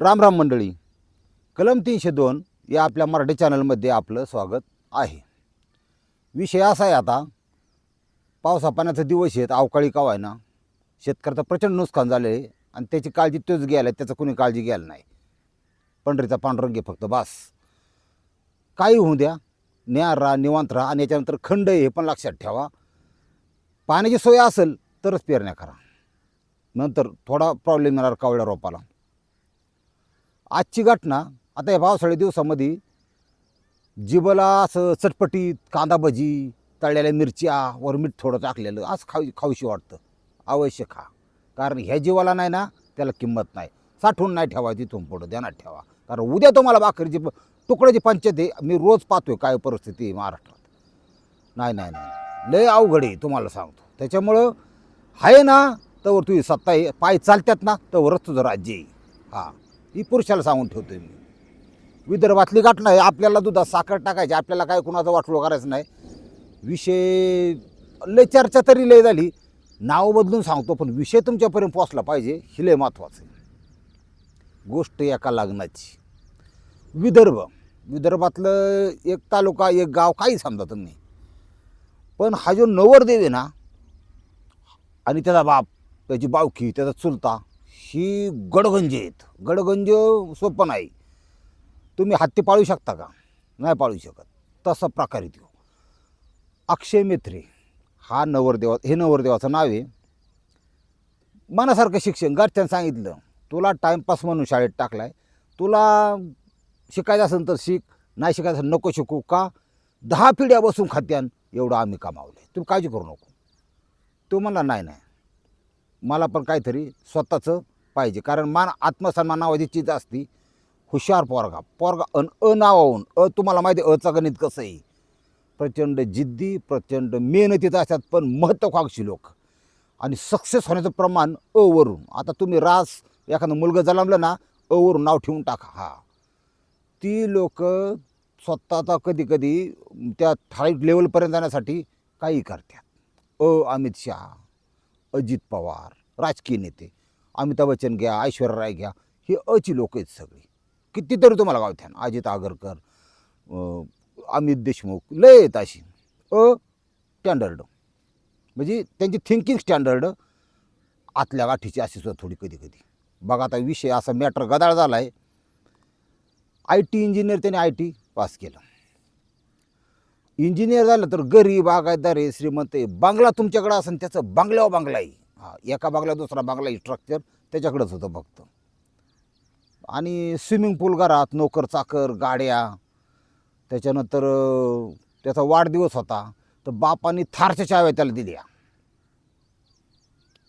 राम राम मंडळी. कलम तीनशे दोन या आपल्या मराठी चॅनलमध्ये आपलं स्वागत आहे. विषय असा आहे आता पावसा पाण्याचा दिवस आहेत अवकाळी काव आहे ना शेतकऱ्याचं प्रचंड नुकसान झालं आहे आणि त्याची काळजी तोच घ्यायला त्याचं कोणी काळजी घ्यायला नाही. पंढरीचा पांडुरंग फक्त बास. काही होऊ द्या न्यार राहा निवांत राहा आणि याच्यानंतर खंड हे पण लक्षात ठेवा. पाण्याची सोय असेल तरच पेरण्या करा. नंतर थोडा प्रॉब्लेम येणार कावळ्या रोपाला. आजची घटना आता या पावसाळ्या दिवसामध्ये जिबला असं चटपटीत कांदा भजी तळलेल्या मिरच्या वर मीठ थोडं टाकलेलं असं खाऊ खाऊशी वाटतं. अवश्य खा. कारण ह्या जीवाला नाही ना त्याला किंमत नाही. साठवून नाही ठेवा तिथून पुढं ध्यानात ठेवा. कारण उद्या तुम्हाला भाकरीची तुकड्याची पंचायत आहे मी रोज पाहतोय काय परिस्थिती आहे महाराष्ट्रात. नाही नाही नाही लय अवघड आहे तुम्हाला सांगतो. त्याच्यामुळं आहे ना तर तुझी सत्ता आहे पाय चालतात ना तवरच तुझं राज्य आहे. हां. ही पुरुषाला सांगून ठेवतोय मी. विदर्भातली घटना आहे आपल्याला दुधात साखर टाकायची आपल्याला काय कुणाचं वाटलो करायचं नाही. विषय लय चर्चा तरी लय झाली. नाव बदलून सांगतो पण विषय तुमच्यापर्यंत पोचला पाहिजे ही लय महत्त्वाचं आहे. गोष्ट एका लग्नाची. विदर्भ. विदर्भातलं एक तालुका एक गाव काही समजा तुम्ही पण हा जो नवरदेव आहे ना आणि त्याचा बाप त्याची बावकी त्याचा चुलता ही गडगंज आहेत. गडगंज सोपं नाही. तुम्ही हत्ती पाळू शकता का? नाही पाळू शकत. तसा प्रकार आहे अक्षय मेत्रे हा नवरदेवा हे नवरदेवाचं नाव आहे. मनासारखं शिक्षण घरच्यानं सांगितलं तुला टाईमपास म्हणून शाळेत टाकलाय. तुला शिकायचं असेल तर शिक नाही शिकायचं असेल नको शिकू का? दहा पिढ्या बसून खात्यान एवढं आम्ही कमावलं तुम्ही काळजी करू नको. तो म्हणला नाही नाही. मला पण काहीतरी स्वतःचं पाहिजे. कारण मान आत्मसन्मान नावाची चीज असती हुशार पोरगा पोरगा अन अ नावाहून अ तुम्हाला माहिती आहे अचं गणित कसं आहे? प्रचंड जिद्दी प्रचंड मेहनतीचं असतात पण महत्त्वाकांक्षी लोक. आणि सक्सेस होण्याचं प्रमाण अ वरून. आता तुम्ही रास एखादं मुलगा जन्मलं ना अ वरून नाव ठेवून टाका. हा. ती लोक स्वतःचा कधी कधी त्या ठराविक लेवलपर्यंत जाण्यासाठी काही करतात. अ अमित शहा अजित पवार राजकीय नेते. अमिताभ बच्चन घ्या ऐश्वर्या राय घ्या ही अची लोक आहेत सगळी. कितीतरी तुम्हाला गावथ्यान अजित आगरकर अमित देशमुख लय आहेत अशी. अ स्टँडर्ड म्हणजे त्यांची थिंकिंग स्टँडर्ड आतल्या गाठीची अशी सुद्धा थोडी कधी कधी बघा आता विषय असा मॅटर गदाळ झाला आहे आय टी इंजिनियर त्याने आय टी पास केलं. इंजिनियर झालं तर गरीब आगायदार आहे श्रीमंत आहे. बांगला तुमच्याकडं असेल त्याचं बांगल्यावर बांगला आहे. हा एका बागला दुसरा बागला स्ट्रक्चर त्याच्याकडंच होतं फक्त. आणि स्विमिंग पूल घरात नोकर चाकर गाड्या त्याच्यानंतर त्याचा वाढदिवस होता तर बापाने थारच्या चाव्या त्याला दिल्या.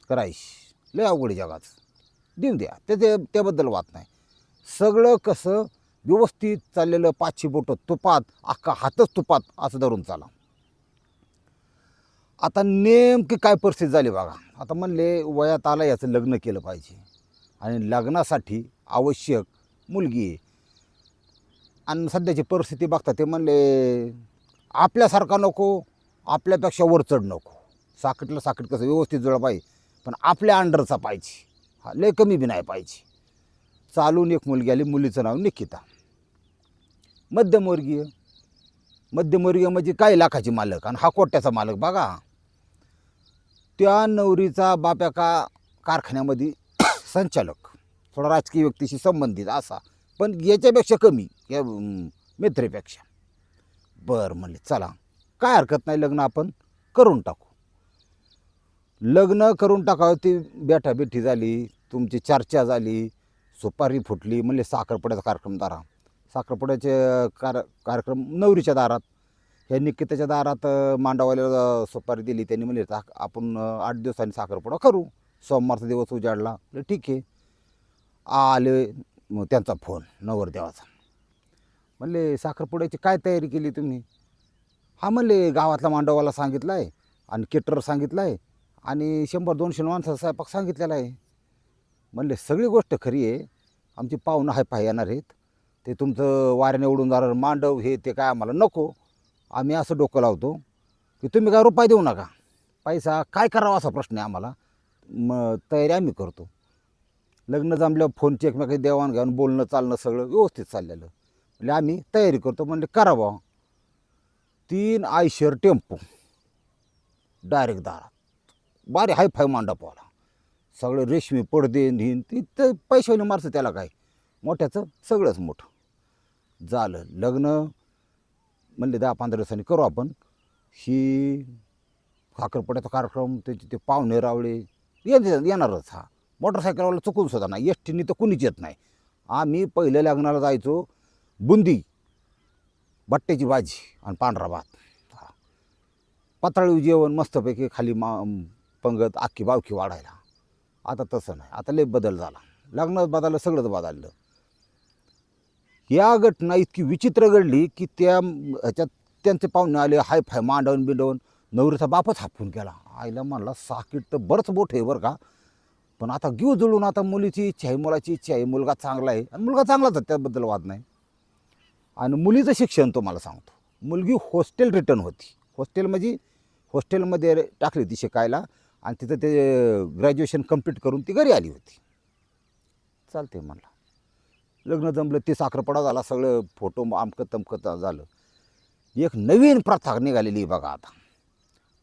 करायश लय अवघड आहे देऊन द्या त्याचे त्याबद्दल वाद नाही. सगळं कसं व्यवस्थित चाललेलं पाचशे बोटं तुपात अख्खा हातच तुपात असं धरून चाला. आता नेमकी काय परिस्थिती झाली बघा. आता म्हणले वयात आला याचं लग्न केलं पाहिजे. आणि लग्नासाठी आवश्यक मुलगी आहे. आणि सध्याची परिस्थिती बघता ते म्हणले आपल्यासारखा नको आपल्यापेक्षा वर चढ नको. साखटला साखट कसं व्यवस्थित जुळ पाहिजे पण आपल्या अंडरचा पाहिजे. हा लय कमी बी नाही पाहिजे. चालून एक मुलगी आली मुलीचं नाव निकिता. मध्यमवर्गीय. मध्यमवर्गीय म्हणजे काही लाखाची मालक आणि हा कोट्याचा मालक बघा. त्या नवरीचा बाप एका कारखान्यामध्ये संचालक थोडा राजकीय व्यक्तीशी संबंधित असा पण याच्यापेक्षा कमी या मित्रेपेक्षा. बरं म्हणले चला काय हरकत नाही लग्न आपण करून टाकू. लग्न करून टाकावं ती बेठाबेठी झाली तुमची चर्चा झाली सुपारी फुटली म्हणले साखरपुड्याचा कार्यक्रम दारा साखरपुड्याचे कार कार्यक्रम नवरीच्या दारात ह्या निकिताच्या दारात मांडावाल्याला सुपारी दिली. त्यांनी म्हणले आपण आठ दिवसांनी साखरपुडा करू. सोमवारचा दिवस उजाडला. म्हणलं ठीक आहे. आले मग त्यांचा फोन नवरदेवाचा. म्हणले साखरपुड्याची काय तयारी केली तुम्ही? हा म्हणले गावातला मांडवाला सांगितलं आहे आणि केटर सांगितलं आहे आणि शंभर दोनशे माणसाचा स्वयंपाक सांगितलेला आहे. म्हणले सगळी गोष्ट खरी आहे. आमची पाहुणं हाय पाय येणार आहेत. ते तुमचं वाऱ्याने उडून जाणार मांडव हे ते काय आम्हाला नको. आम्ही असं डोकं लावतो की तुम्ही काय रुपये देऊ नका. पैसा काय करावा असा प्रश्न आहे आम्हाला. मग तयारी आम्ही करतो. लग्न जमल्यावर फोनची एकमेकांची देवाण घेऊन बोलणं चालणं सगळं व्यवस्थित चाललेलं. म्हणजे आम्ही तयारी करतो. म्हणजे करा तीन आयशर टेम्पो. डायरेक्ट दारात. बारे हाय फाय मांडपवाला सगळं रेशमी पडदे नीन ती तर पैशाने मारचं त्याला काय? मोठ्याचं सगळंच मोठं. झालं. लग्न म्हणले दहा पंधरा दिवसांनी करू आपण. ही साखरपुड्याचा कार्यक्रम त्याचे ते पाहुणे रावळे येणारच हा. मोटरसायकलवाला चुकून सुद्धा नाही. एस तर कुणीच येत नाही. आम्ही पहिल्या लग्नाला जायचो बुंदी बट्ट्याची भाजी आणि पांढरा भात. हा. पातळी जेवण मस्तपैकी खाली मा पंगत आखी बावकी वाढायला. आता तसं नाही. आता लय बदल झाला. लग्नच बदललं सगळंच बदललं. या घटना इतकी विचित्र घडली की त्या ह्याच्यात त्यांचे पाहुणे आले हाय फाय मांडवून बिंडवून. नवरीचा बापच हापून केला आईला म्हणला साकीट तर बरंच मोठं आहे बरं का. पण आता घेऊ जुळून आता मुलीची इच्छा आहे मुलाची इच्छा आहे मुलगा चांगला आहे. आणि मुलगा चांगलाच आहे त्याबद्दल वाद नाही. आणि मुलीचं शिक्षण तुम्हाला सांगतो. मुलगी हॉस्टेल रिटर्न होती. हॉस्टेल म्हणजे हॉस्टेलमध्ये टाकली होती शिकायला आणि तिथं ते ग्रॅज्युएशन कंप्लीट करून ती घरी आली होती. चालते म्हणला. लग्न जमलं ते साखरपडा झाला सगळं फोटो आमकं तमकं झालं. एक नवीन प्रथा निघालेली आहे बघा आता.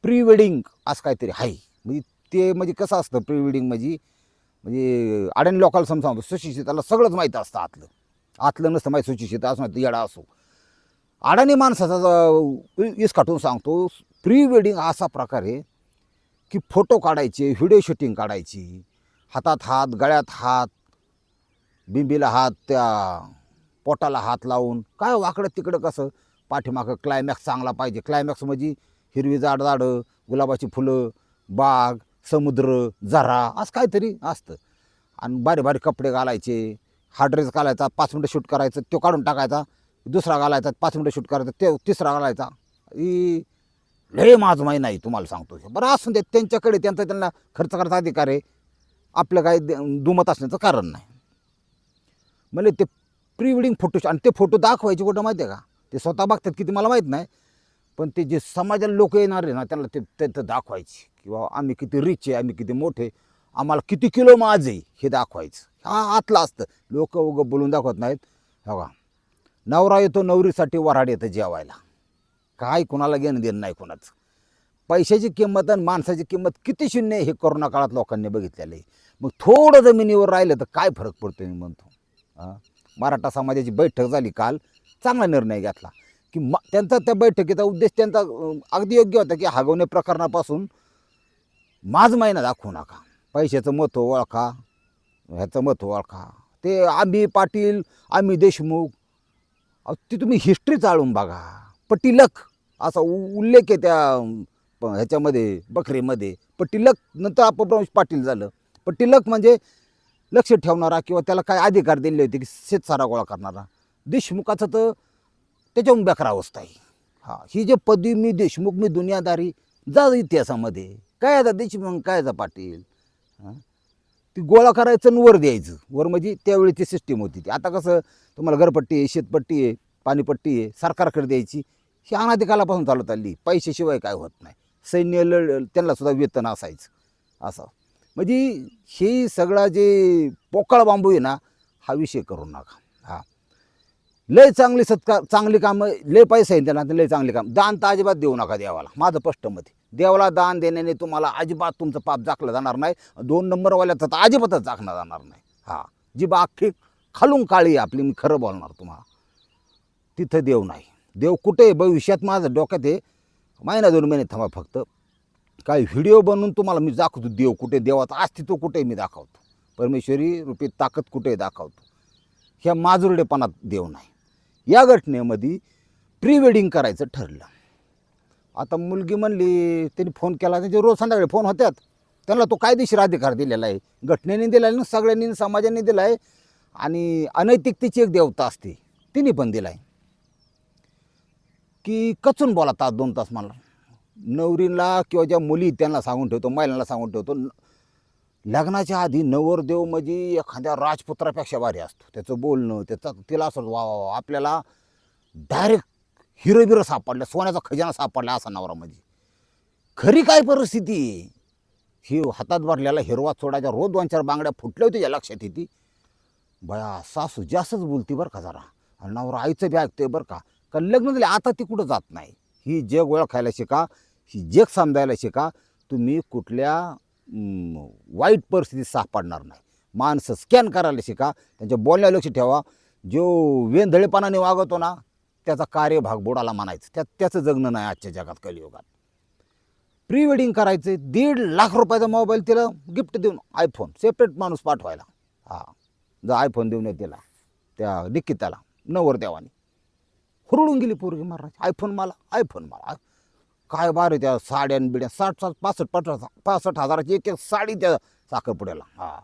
प्री वेडिंग असं काहीतरी आहे. म्हणजे ते म्हणजे कसं असतं प्री वेडिंग म्हणजे म्हणजे अडाणी लोकांना समजा सुशिक्षिताला सगळंच माहीत असतं आतलं. आतलं नसतं माहीत सुशिक्षित असं माहिती येडा असो. अडाणी माणसाचा इस काटून सांगतो प्री वेडिंग असा प्रकार आहे की फोटो काढायचे व्हिडिओ शूटिंग काढायची. हातात हात गळ्यात हात बिंबीला हात त्या पोटाला हात लावून. काय हो, वाकडं तिकडं कसं? पाठीमागं क्लायमॅक्स चांगला पाहिजे. क्लायमॅक्स म्हणजे हिरवी जाड झाडं गुलाबाची फुलं बाग समुद्र झरा असं काहीतरी असतं. आणि बारीक बारीक कपडे घालायचे. हा ड्रेस घालायचा पाच मिनटं शूट करायचं तो काढून टाकायचा. दुसरा घालायचा पाच मिनटं शूट करायचा ते तिसरा घालायचा. ही लय माझ माही नाही तुम्हाला सांगतो. बरं असून दे त्यांच्याकडे त्यांचा त्यांना खर्च करायचा अधिकार आहे. आपलं काही दुमत असण्याचं कारण नाही. म्हणजे ते प्री वेडिंग फोटो आणि ते फोटो दाखवायचे कुठं माहिती आहे का? ते स्वतः बघतात किती मला माहीत नाही. पण ते जे समाजाला लोक येणार आहे ना त्यांना ते त्यांचं दाखवायचे. किंवा आम्ही किती रिच आहे आम्ही किती मोठे आम्हाला किती किलो माझ आहे हे दाखवायचं. हा आतलं असतं. लोक उगं बोलून दाखवत नाहीत. हो का नवरा येतो नवरीसाठी वराड येतं जेवायला. काय कुणाला घेणं देणं नाही कुणाचं. पैशाची किंमत आणि माणसाची किंमत किती शून्य आहे हे कोरोना काळात लोकांनी बघितलेलं आहे. मग थोडं जमिनीवर राहिलं तर काय फरक पडतो मी म्हणतो. मराठा समाजाची बैठक झाली काल. चांगला निर्णय घेतला. की म त्यांचा त्या बैठकीचा उद्देश त्यांचा अगदी योग्य होता की हागवणे प्रकरणापासून माझ महिना दाखवू नका. पैशाचं महत्त्व ओळखा. ह्याचं महत्त्व ओळखा. ते आम्ही पाटील आम्ही देशमुख ती तुम्ही हिस्ट्री चाळून बघा. पटिलक असा उ- उल्लेख आहे त्या प- ह्याच्यामध्ये बकरीमध्ये पटिलक नंतर अपभ्रंश पाटील झालं. पटिलक म्हणजे लक्ष ठेवणारा किंवा त्याला काय अधिकार दिले होते की शेतसारा गोळा करणारा? देशमुखाचं तर त्याच्याहून बेकार अवस्था आहे. हा ही जे पदवी मी देशमुख मी दुनियादारी जा इतिहासामध्ये. काय आता देशमुख काय जा पाटील? हां? ती गोळा करायचं आणि वर द्यायचं. वर म्हणजे त्यावेळीची सिस्टीम होती ती. आता कसं तुम्हाला घरपट्टी आहे शेतपट्टी आहे पाणीपट्टी आहे सरकारकडे द्यायची. ही अनाधिकालापासून चालत आली. पैशाशिवाय काय होत नाही. सैन्य लढ त्यांना सुद्धा वेतन असायचं. असं. म्हणजे हे सगळा जे पोकळ बांबू आहे ना हा विषय करू नका. हा. लय चांगली सत्कार चांगली कामं लय पैसा आहे त्यांना लय चांगली काम. दान तर अजिबात देऊ नका देवाला. माझं स्पष्ट मत देवाला दान देण्याने तुम्हाला अजिबात तुमचं पाप जाखलं जाणार नाही. दोन नंबरवाल्याचं तर अजिबातच जाकणं जाणार नाही. हा. जी बा अख्खी खालून काळी आपली मी खरं बोलणार तुम्हाला. तिथं देव नाही. देव कुठे भविष्यात माझं डोक्यात आहे. महिना दोन महिने थांबा फक्त. काय व्हिडिओ बनवून तुम्हाला मी दाखवतो देव कुठे देवाचं अस्तित्व कुठे मी दाखवतो. परमेश्वरी रूपी ताकद कुठे दाखवतो. ह्या माजुरडेपणात देव नाही. या घटनेमध्ये प्री वेडिंग करायचं ठरलं. आता मुलगी म्हणली त्यांनी फोन केला त्यांचे रोज संध्याकाळी फोन होत्यात. त्यांना तो कायदेशीर अधिकार दिलेला आहे. घटनेने दिला आहे ना सगळ्यांनी समाजाने दिला आहे. आणि अनैतिकतेची एक देवता असते तिने पण दिला आहे. की कचून बोला तास दोन तास मला. नवरीला किंवा ज्या मुली त्यांना सांगून ठेवतो महिलांना सांगून ठेवतो न- लग्नाच्या आधी नवरदेव म्हणजे एखाद्या राजपुत्रापेक्षा भारी असतो. त्याचं बोलणं त्याचा तिला असं वा वा आपल्याला डायरेक्ट हिरोबिरो सापडला सोन्याचा खजाना सापडला असा नवरा म्हणजे. खरी काय परिस्थिती? आहे ही हातात भरलेला हिरवा सोडायच्या रोज दोन चार बांगड्या फुटल्या होत्या लक्षात येते. बया सासू जास्तच बोलती बरं का जरा. आणि नवरा आईचं बी ऐकतोय बरं का. कारण लग्न झाले आता ती कुठं जात नाही? ही जग ओळखायला शिका. ही जग समजायला शिका तुम्ही कुठल्या वाईट परिस्थितीत सापडणार नाही. माणसं स्कॅन करायला शिका त्यांच्या बोलण्या लक्ष ठेवा. जो वेंधळेपणाने वागवतो ना त्याचा कार्यभाग बुडाला म्हणायचं. त्या त्याचं जगणं नाही आजच्या जगात कलियुगात. प्री वेडिंग करायचं दीड लाख रुपयाचा मोबाईल तिला गिफ्ट देऊन आयफोन सेपरेट माणूस पाठवायला. हा जर आयफोन देऊन येत तिला त्या डिक्की त्याला नवर देवानी हुरळून गेली पोरगी महाराज. आयफोन मला आयफोन मला. काय बारे त्या साड्या आणि बिड्या. साठ साठ पासष्ट पन्नास पासष्ट हजाराची एक एक साडी त्या साखरपुड्याला. हा.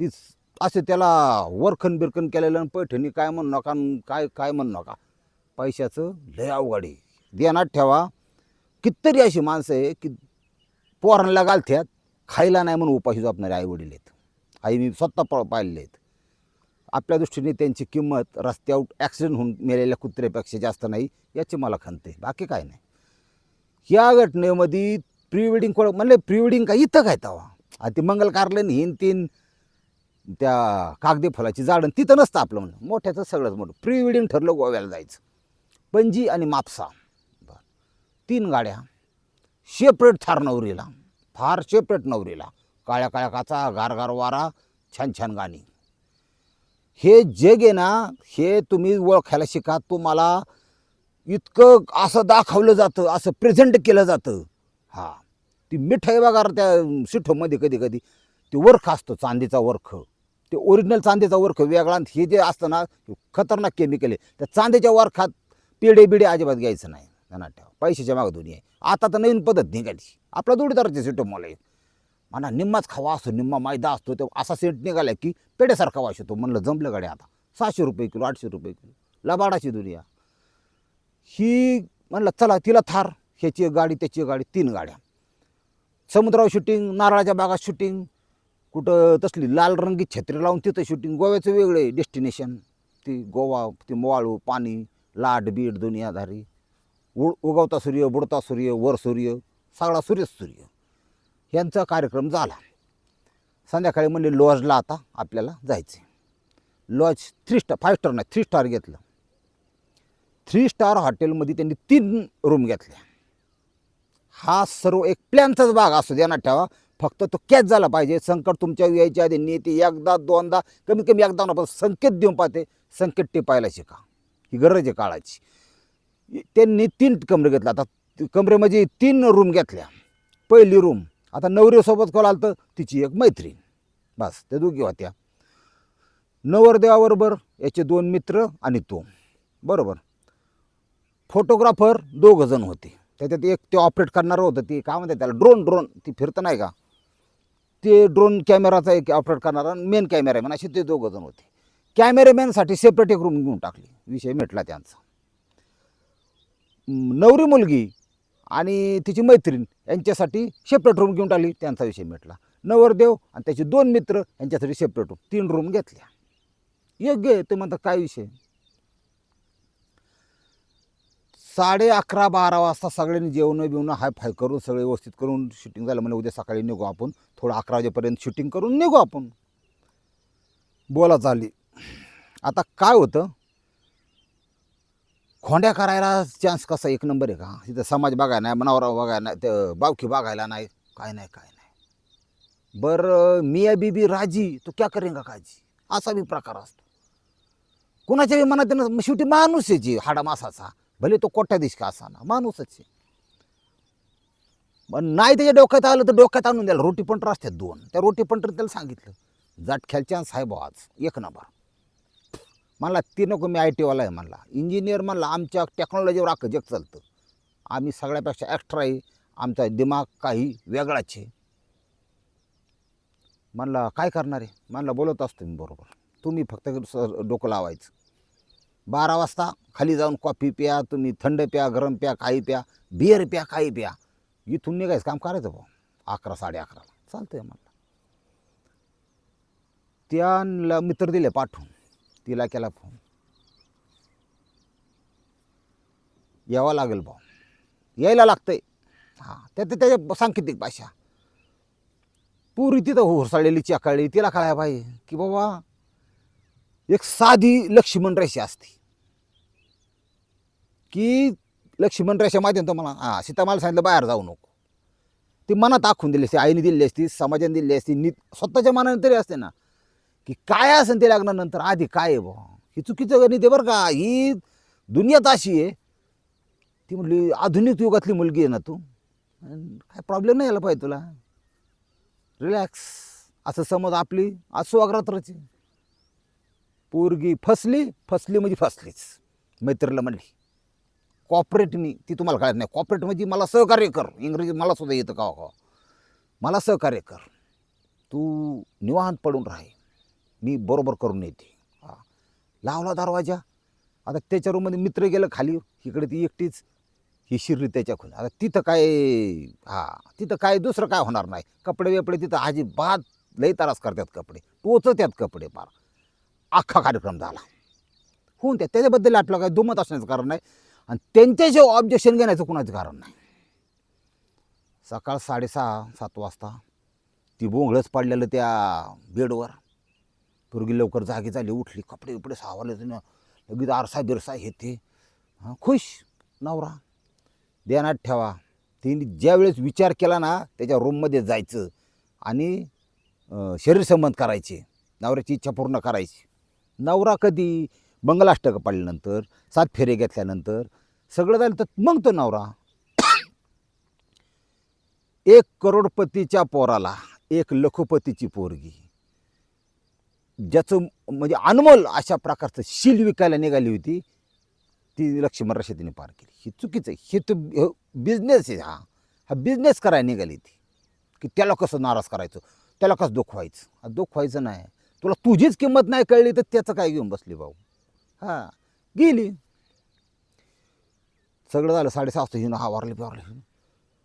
ती असे त्याला वरखन बिरखन केलेलं आणि पैठणी काय म्हणू नका आणि काय काय म्हणू नका. पैशाचं लय अवघड आहे. ध्यानात ठेवा. कितीतरी अशी माणसं आहे की पोरांना घालत्यात खायला नाही म्हणून उपाशी जपणारे आई वडील आहेत. आई मी स्वतः प पाहिलेले आहेत. आपल्या दृष्टीने त्यांची किंमत रस्त्यावर ॲक्सिडेंट होऊन मेलेल्या कुत्र्यापेक्षा जास्त नाही याची मला खंत आहे. बाकी काय नाही. या घटनेमध्ये प्री वेडिंग कोण म्हणले प्री वेडिंग का इथं काय तवा? ते मंगल कार्लन हिन तीन त्या कागदी फुलाची झाडं तिथं नसतं आपलं म्हणलं. मोठ्याचं सगळंच मोठं प्री वेडिंग ठरलं गोव्याला जायचं. पणजी आणि मापसा. बरं. तीन गाड्या. शेपरेट थार नवरीला. फार शेपरेट नवरीला. काळ्या काळ्या काचा गारगार वारा छान छान गाणी. हे जग आहे ना हे तुम्ही ओळखायला शिका. तुम्हाला इतकं असं दाखवलं जातं असं प्रेझेंट केलं जातं. हां. ती मिठाई बघा त्या सिठोमध्ये कधी कधी. ते वर्ख असतं चांदीचा वर्ख. ते ओरिजिनल चांदीचा वर्ख वेगळा हे जे असतं ना खतरनाक केमिकल आहे. त्या चांदीच्या वर्खात पेढे बिडे अजिबात घ्यायचं नाही. ध्यानात ठेवा. पैशाच्या मागं दोन्ही आहे. आता तर नवीन पद्धत निघाली. आपला जोडीदाराचे सिटो मला आहे म्हणा निम्माच खावा असतो निम्मा मैदा असतो तो असा सेंट निघाला की पेढ्यासारखा वाश येतो. म्हणलं जमलं गाड्या आता. सहाशे रुपये किलो आठशे रुपये किलो. लबाडाची दुनिया. ही म्हणलं चला तिला थार. ह्याची एक गाडी त्याची एक गाडी तीन गाड्या. समुद्रावर शूटिंग नारळाच्या बागात शूटिंग कुठं तसली लाल रंगी छत्री लावून तिथं शूटिंग गोव्याचं वेगळे डेस्टिनेशन ती गोवा ती मोवाळू पाणी लाट बीड दुनियाधारी. उ उगवता सूर्य बुडता सूर्य वर सूर्य सगळा सूर्यच सूर्य. यांचा कार्यक्रम झाला. संध्याकाळी म्हणले लॉजला आता आपल्याला जायचं lodge three star five star नाही थ्री स्टार घेतलं. थ्री स्टार हॉटेलमध्ये त्यांनी तीन रूम घेतल्या. हा सर्व एक प्लॅनचाच भाग असू द्या ना ठेवा. फक्त तो कॅच झाला पाहिजे. संकट तुमच्या यायच्या आधी नेते एकदा दोनदा कमीत कमी एकदा ना संकेत देऊन पाहते. संकेत टिपायला शिका. ही गरज आहे काळाची. त्यांनी तीन कमरे घेतले. आता कमरेमध्ये म्हणजे तीन रूम घेतल्या. पहिली रूम. आता नवरीसोबत कोण आलं तर तिची एक मैत्रीण. बस त्या दोघी होत्या. नवरदेवाबरोबर याचे दोन मित्र आणि तो. बरोबर. फोटोग्राफर दोघं जण होते. त्याच्यात एक ते ऑपरेट करणारं होतं ती काय म्हणतात त्याला ड्रोन ड्रोन ती फिरतं नाही का? ते ड्रोन कॅमेराचा एक ऑपरेट करणारा मेन कॅमेरामॅन असे ते दोघं जण होते. कॅमेरामॅनसाठी सेपरेट एक रूम घेऊन टाकली. विषय मिटला त्यांचा. नवरी मुलगी आणि तिची मैत्रीण यांच्यासाठी सेपरेट रूम घेऊन टाकली. त्यांचा विषय मिटला. नवरदेव आणि त्याचे दोन मित्र यांच्यासाठी सेपरेट रूम तीन रूम घेतल्या. योग्य आहे ते म्हणतात काय विषय? साडे अकरा बारा वाजता सगळ्यांनी जेवण बिवणं हाय फाय करून सगळे व्यवस्थित करून शूटिंग झालं म्हणजे उद्या सकाळी निघू आपण. थोडं अकरा वाजेपर्यंत शूटिंग करून निघू आपण. बोला चालली आता काय होतं? खोंड्या करायला चान्स कसा एक नंबर आहे का? तिथं समाज बघायला नाही मनावरा बघायला नाही तर बावकी बघायला नाही काय नाही काय नाही. बरं मिया बीबी राजी तो क्या करेंगा काजी असा बी प्रकार असतो. कुणाच्या बी मनात ना, शेवटी माणूस आहे जी हाडा मासाचा भले तो कोट्याधीश का असा ना माणूसच आहे. पण नाही त्याच्या डोक्यात आलं तर डोक्यात आणून द्यायला. रोटी पंटर असतात दोन. त्या रोटी पंटर त्याला सांगितलं जाटख्याल चान्स आहे भाऊ हो आज. एक नंबर. मला ती नको मी आय टीवाला आहे. म्हणला इंजिनियर म्हणला आमच्या टेक्नॉलॉजीवर आखं जग चालतं. आम्ही सगळ्यापेक्षा एक्स्ट्रा आहे. आमचा दिमाग काही वेगळाच आहे. म्हणला काय करणार आहे? म्हणला बोलत असतो मी बरोबर. तुम्ही फक्त सर डोकं लावायचं. बारा वाजता खाली जाऊन कॉफी प्या तुम्ही थंड प्या गरम प्या काही प्या बिअर प्या काही प्या. इथून निघायचं काम करायचं भाऊ. अकरा साडे अकराला. चालतंय म्हटलं त्यांना मित्र दिले पाठवून. तिला केला फोन यावं लागेल भाऊ. यायला लागतंय. हां त्या त्याच्या सांकेतिक भाषा. पुरी तिथं होरसाळलेली चाकाळली तिला कळायला पाहिजे की बाबा एक साधी लक्ष्मण रेषा असते. की लक्ष्मण रेषा माहिती ना मला हां सीतामाला सांगितलं बाहेर जाऊ नको. ती मनात आखून दिली असती आईने दिली असती समाजाने दिली असती नि स्वतःच्या मनाने तरी असते ना. की काय असेल ते लग्नानंतर आधी काय आहे बुवा? ही चुकीचं गणित आहे बरं का? ही दुनियात अशी आहे. ती म्हटली आधुनिक युगातली मुलगी आहे ना तू. काय प्रॉब्लेम नाही यायला पाहिजे तुला. रिलॅक्स असं समज आपली आज पोरगी फसली फसली म्हणजे फसलीच. मैत्रीला म्हणली. कॉपरेटनी ती तुम्हाला कळत नाही. कॉपरेट म्हणजे मला सहकार्य कर. इंग्रजी मला सुद्धा येतं का हो, का हो? मला सहकार्य कर. तू निवांत पडून राही. मी बरोबर करून येते. हा. लावला दरवाजा. आता त्याच्या रूममध्ये मित्र गेलं खाली. इकडे ती एकटीच. ही शिरली त्याच्या खून आता तिथं काय हा. तिथं काय दुसरं काय होणार नाही. कपडे वेपडे तिथं अजिबात लई तारास करतात कपडे. टोचत्यात कपडे पार अख्खा कार्यक्रम झाला. होऊन त्या त्याच्याबद्दल आपलं काय दुमत असण्याचं कारण नाही. आणि त्यांच्याशिवाय ऑब्जेक्शन घेण्याचं कुणाचं कारण नाही. सकाळ साडेसहा सात वाजता ती बोंगळंच पडलेलं त्या बेडवर. पोरगी लवकर जागी झाली उठली कपडे बिपडे सावरले तिनं लगेच आरसा बिरसा हे ते हां खुश नवरा. ध्यानात ठेवा. तिने ज्यावेळेस विचार केला ना त्याच्या रूममध्ये जायचं आणि अं, शरीर संबंध करायचे. नवऱ्याची इच्छा पूर्ण करायची. नवरा कधी मंगलाष्टक पाडल्यानंतर सात फेरे घेतल्यानंतर सगळं झालं तर मग तो नवरा एक करोडपतीच्या पोराला एक लखोपतीची पोरगी ज्याचं म्हणजे अनमोल अशा प्रकारचं शील विकायला निघाली होती ती लक्ष्मण रशतीने पार केली. ही चुकीचं आहे. हे तर बिझनेस आहे हा. हा बिझनेस करायला निघाली ती. की त्याला कसं नाराज करायचं? त्याला कसं दुखवायचं? हा दुखवायचं नाही. तुला तुझीच किंमत नाही कळली तर त्याचं काय घेऊन बसली भाऊ? हां. गेली. सगळं झालं साडेसहा वाजता हिनं हा वारली वारली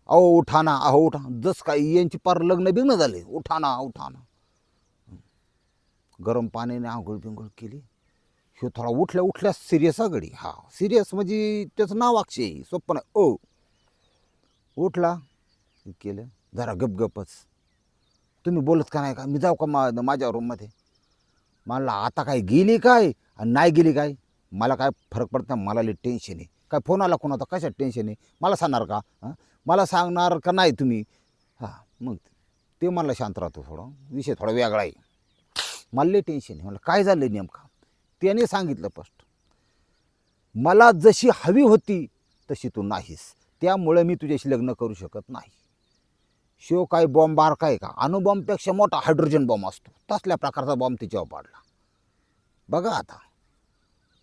अहो उठा ना अहो उठा. जस काय यांची पार लग्न बिग्न झाले. उठा ना उठा ना गरम पाण्याने आंघोळ बिंघोळ केली. ह्यो थोडा उठल्या उठल्या सिरियस गडी. हा सिरियस म्हणजे त्याचं नाव अक्षय सोपं आहे ओ उठला केलं. जरा गपगपच. तुम्ही बोलत का नाही का? मी जाऊ का मा माझ्या रूममध्ये मला आता काय गेली काय? आणि नाही गेली काय? मला काय फरक पडत नाही. मला लई टेन्शन आहे. काय फोन आला कोणाचा? कशात टेन्शन आहे? मला सांगणार का? हां? मला सांगणार का नाही तुम्ही? हां मग ते मला शांत राहतो थोडं. विषय थोडा वेगळा आहे. मला टेन्शन आहे. म्हणलं काय झालं नेमका? त्याने सांगितलं फस्ट मला जशी हवी होती तशी तू नाहीस. त्यामुळे मी तुझ्याशी लग्न करू शकत नाही. शिव काय बॉम्ब बार काय का? अणुबॉम्बपेक्षा मोठा हायड्रोजन बॉम्ब असतो. तसल्या प्रकारचा बॉम्ब तिच्यावर पाडला. बघा आता.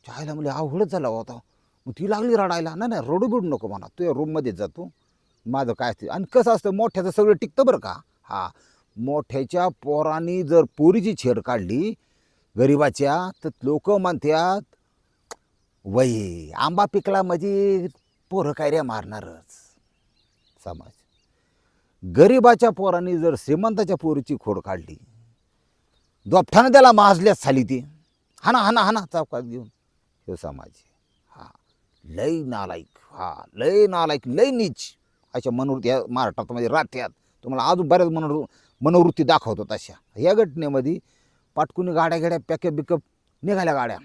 चायला म्हणजे अवघडच झाला होता. मग ती लागली रडायला. नाही नाही रडू बिडू नको म्हणा. तू रूममध्येच जातो माझं काय असते? आणि कसं असतं? मोठ्याचं सगळं टिकतं बरं का? हा. मोठ्याच्या पोरांनी जर पोरीची छेड काढली गरिबाच्या तर लोक म्हणतात वही आंबा पिकला म्हणजे पोरं काय रे मारणारच. समाज. गरिबाच्या पोरांनी जर श्रीमंताच्या पोरीची खोड काढली दोपठानं त्याला माजल्याच झाली ती. हाना हाना हाना चावकात घेऊन. हे समाज आहे. लय नालायक. हा लय नालायक लय नीच. अशा मनोवृत्ती या महाराष्ट्रामध्ये राहत्यात. तुम्हाला अजून बऱ्याच मनोर मनोवृत्ती दाखवतात अशा या घटनेमध्ये पाटकुनी गाड्या गाड्या पॅकअप बिकअप निघाल्या गाड्या.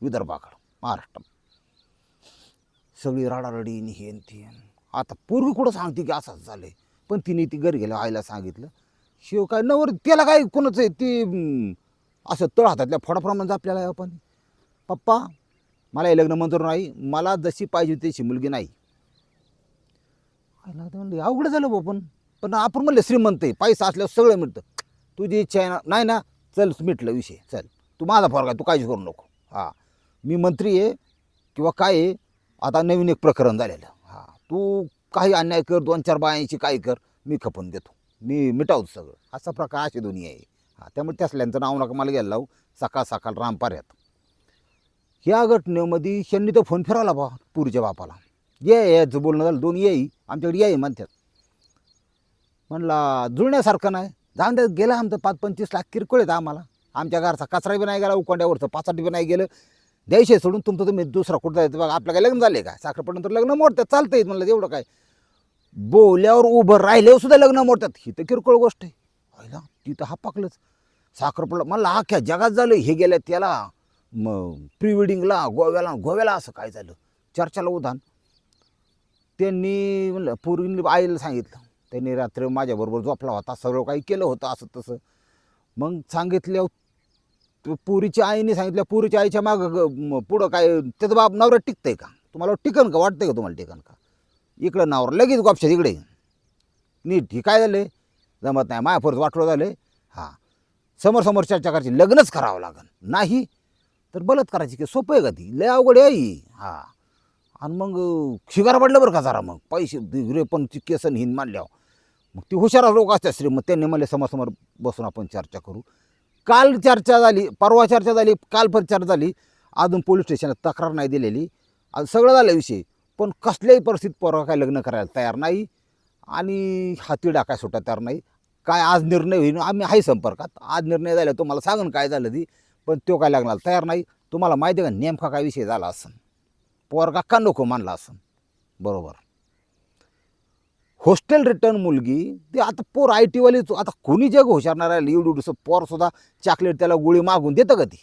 विदर्भाकडं महाराष्ट्रात. सगळी राडारडी आणि हे आणि आता पूर्वी कुठं सांगते की असंच झालं पण तिने ती घरी गेल्या आईला सांगितलं शिव काय नवर त्याला काय कोणाचं आहे? ते असं तळ हातातल्या फोडाप्रमाणे म्हणजे आपल्याला आपण. पप्पा मला हे लग्न मंजूर नाही मला जशी पाहिजे तशी मुलगी नाही. म्हणले अवघड झालं भाऊ पण. पण आपण म्हणले श्रीमंत आहे पैसा असल्यावर सगळं मिळतं. तुझी इच्छा आहे ना नाही ना चल मिटलं विषय चल. तू माझा फरक आहे तू काळजी करू नको. हां. मी मंत्री आहे किंवा काय आहे आता नवीन एक प्रकरण झालेलं. हां. तू काही अन्याय कर दोन चार बायांची काय कर मी खपून देतो. मी मिटावतो सगळं. असा प्रकार अशी दोन्ही आहे. हां त्यामुळे त्यासल्यांचं नाव नका मला घ्यायला लावू. सकाळ सकाळ रामपाऱ्यात. ह्या घटनेमध्ये त्यांनी तर फोन फिरावला बा पुरीच्या बापाला. ये याचं बोलणं झालं दोन येई आमच्याकडे येई म्हणतात. म्हणला जुळण्यासारखं नाही. जाऊन द्या गेला आमचं पाच पंचवीस लाख किरकोळ आहेत आम्हाला. आमच्या घरचा कचरा बी नाही गेला उकोंड्यावरचं पाचाटी बी नाही गेलं. द्यायचे सोडून तुमचं तुम्ही दुसरा कुठं जायचं? बघा आपलं काय लग्न झाले का? साखरपडनंतर लग्न मोडतात चालतं येत म्हणलं एवढं काय? बोल्यावर उभं राहिल्यावर सुद्धा लग्न मोडतात. ही तर किरकोळ गोष्ट आहे. पहिला तिथं हा पाकलंच साखरपुडा मला अख्ख्या जगात झालं हे गेल्या त्याला. मग प्री वेडिंगला गोव्याला गोव्याला असं काय झालं? चर्चाला उधान त्यांनी म्हणलं पूर्वीने आईला सांगितलं. त्यांनी रात्री माझ्याबरोबर झोपला होता सर्व काही केलं होतं असं तसं. मग सांगितल्या पुरीच्या आईने सांगितल्या पुरीच्या आईच्या मागं पुढं काय त्याचं बाप नवरा टिकतंय का? तुम्हाला टिकन का वाटतंय का तुम्हाला टिकन का? इकडं नावर लगेच गोपशात इकडे नीट ही काय झालं जमत नाही मायाफोरच वाटलं झालं हां समोर समोर चर्चा करायची लग्नच करावं लागन. नाही तर बलात्काराची की सोपं आहे का ती? लय अवघड आहे ही. हा. आणि मग शिगार पडलं बरं का जरा मग. पैसे रेपणची केसन हिन मानल्यावर मग ती हुशार लोक असतात श्री मग त्यांनी मला समोर बसून आपण चर्चा करू. काल चर्चा झाली परवा चर्चा झाली काल पण चर्चा झाली. अजून पोलीस स्टेशनात तक्रार नाही दिलेली. आज सगळं झालं विषय. पण कसल्याही परिस्थितीत पोरा काय लग्न करायला तयार नाही. आणि हाती डाकाय सुटा तयार नाही. काय आज निर्णय होईल आम्ही आहे संपर्कात. आज निर्णय झाला तुम्हाला सांगून काय झालं ती. पण तो काय लागणार तयार नाही. तुम्हाला माहिती आहे का नेमका काय विषय झाला असं पोरगा का नको मानला असं बरोबर. हॉस्टेल रिटर्न मुलगी ती आता पोर आय टीवाली आता कोणी जग हुशारणार आहे एवढं एवढंसं पोरसुद्धा चॉकलेट त्याला गोळी मागून देतं का ती?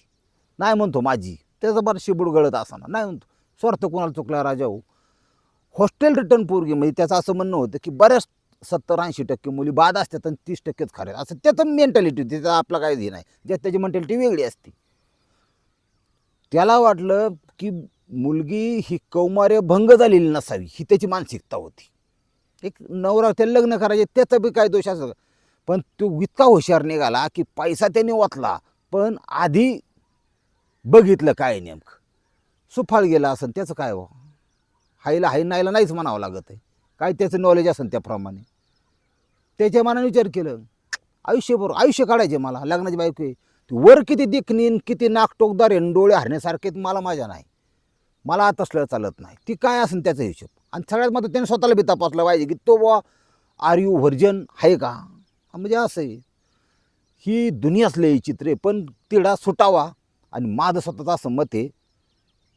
नाही म्हणतो माझी. त्याचं बरं शिबूड गळत असताना नाही म्हणतो. स्वार्थ कोणाला चुकला राजा हो हॉस्टेल रिटर्न पोरगी म्हणजे त्याचं असं म्हणणं होतं की बऱ्याच सत्तर ऐंशी टक्के मुली बाद असतात आणि तीस टक्केच खरे असं त्याचं मेंटॅलिटी त्याचं आपला काही हे नाही. ज्या त्याची मेंटॅलिटी वेगळी असते. त्याला वाटलं की मुलगी ही कौमार्य भंग झालेली नसावी ही त्याची मानसिकता होती. एक नवरा त्याला लग्न करायचे त्याचा बी काय दोष असं पण तो इतका हुशार निघाला की पैसा त्याने वाचला पण आधी बघितलं काय नेमकं. सुफाळ गेला असं त्याचं काय हो? हायला हाय नाहीला नाहीच म्हणावं लागत आहे. काय त्याचं नॉलेज असेल त्याप्रमाणे. त्याच्या मनाने विचार केलं आयुष्यभर आयुष्य काढायचे मला. लग्नाची बायको आहे. ती वर किती देखणी किती नाकटोकदार आहे डोळे हरण्यासारखे मला माझ्या नाही. मला तसलं चालत नाही. ती काय असेल त्याचा हिशोब? आणि सगळ्यात मात्र त्याने स्वतःला बी तपासलं पाहिजे की तो बा आर यू व्हर्जन आहे का? म्हणजे असं आहे. ही दुनियाच लई चित्रे पण तिडा सुटावा. आणि माझं स्वतःचं असं मत आहे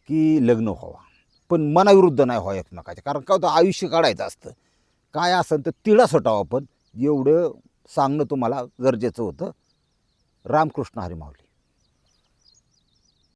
की लग्न व्हावा. पण मनाविरुद्ध नाही व्हावं एकमेकाच्या. कारण काय होतं आयुष्य काढायचं असतं. काय असेल तर तिळा सुटावा पण एवढं सांगणं तुम्हाला गरजेचं होतं. रामकृष्ण हरी माऊली.